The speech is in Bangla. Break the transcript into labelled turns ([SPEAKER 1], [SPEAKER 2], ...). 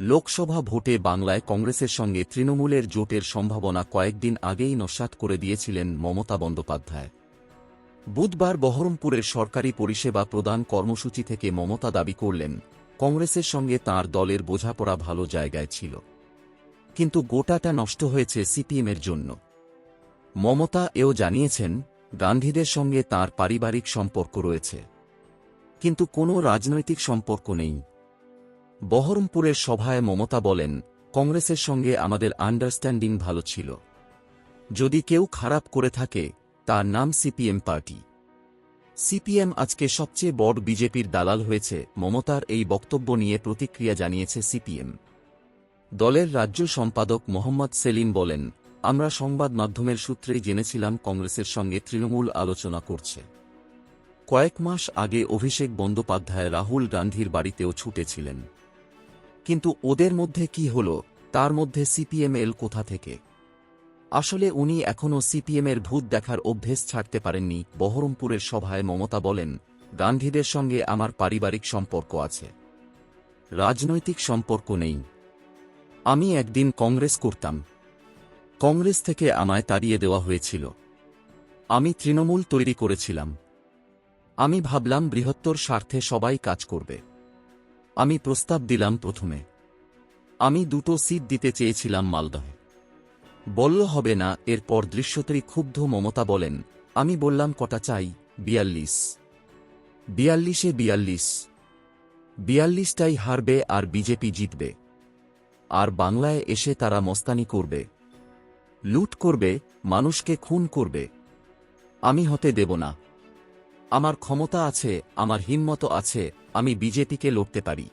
[SPEAKER 1] লোকসভা ভোটে বাংলায় কংগ্রেসের সঙ্গে তৃণমূলের জোটের সম্ভাবনা কয়েকদিন আগেই নস্যাৎ করে দিয়েছিলেন মমতা বন্দ্যোপাধ্যায়। বুধবার বহরমপুরের সরকারি পরিষেবা প্রদান কর্মসূচি থেকে মমতা দাবি করলেন, কংগ্রেসের সঙ্গে তার দলের বোঝাপড়া ভালো জায়গায় ছিল। কিন্তু গোটাটা নষ্ট হয়েছে সিপিএমের জন্য। মমতা এও জানিয়েছেন, গান্ধীদের সঙ্গে তার পারিবারিক সম্পর্ক রয়েছে। কিন্তু কোনো রাজনৈতিক সম্পর্ক নেই। বহরমপুরের সভায় মমতা বলেন, কংগ্রেসের সঙ্গে আমাদের আন্ডারস্ট্যান্ডিং ভালো ছিল। যদি কেউ খারাপ করে থাকে, তার নাম সিপিএম পার্টি। সিপিএম আজকে সবচেয়ে বড় বিজেপির দালাল হয়েছে, মমতার এই বক্তব্য নিয়ে প্রতিক্রিয়া জানিয়েছে সিপিএম। দলের রাজ্য সম্পাদক মোহাম্মদ সেলিম বলেন, আমরা সংবাদ মাধ্যমের সূত্রেই জেনেছিলাম কংগ্রেসের সঙ্গে তৃণমূল আলোচনা করছে। কয়েক মাস আগে অভিষেক বন্দ্যোপাধ্যায় রাহুল গান্ধীর বাড়িতেও ছুটেছিলেন। কিন্তু ওদের মধ্যে কি হল, তার মধ্যে সিপিএমএল কোথা থেকে? আসলে উনি এখনও সিপিএমের ভূত দেখার অভ্যেস ছাড়তে পারেননি, বহরমপুরের সভায় মমতা বলেন, গান্ধীদের সঙ্গে আমার পারিবারিক সম্পর্ক আছে। রাজনৈতিক সম্পর্ক নেই। আমি একদিন কংগ্রেস করতাম। কংগ্রেস থেকে আমায় তাড়িয়ে দেওয়া হয়েছিল। আমি তৃণমূল তৈরি করেছিলাম। আমি ভাবলাম বৃহত্তর স্বার্থে সবাই কাজ করবে। আমি প্রস্তাব দিলাম প্রথমে। আমি দুটো সিট দিতে চেয়েছিলাম মালদহে। বলল, হবে না। এরপর দৃশ্যতরী ক্ষুব্ধ মমতা বলেন, আমি বললাম, কটা চাই? বিয়াল্লিশ। বিয়াল্লিশে বিয়াল্লিশ। বিয়াল্লিশটাই হারবে আর বিজেপি জিতবে। আর বাংলায় এসে তারা মস্তানি করবে। লুট করবে, মানুষকে খুন করবে। আমি হতে দেব না। আমার ক্ষমতা আছে, আমার হিম্মত আছে আমি বিজেপিকে লড়তে পারি।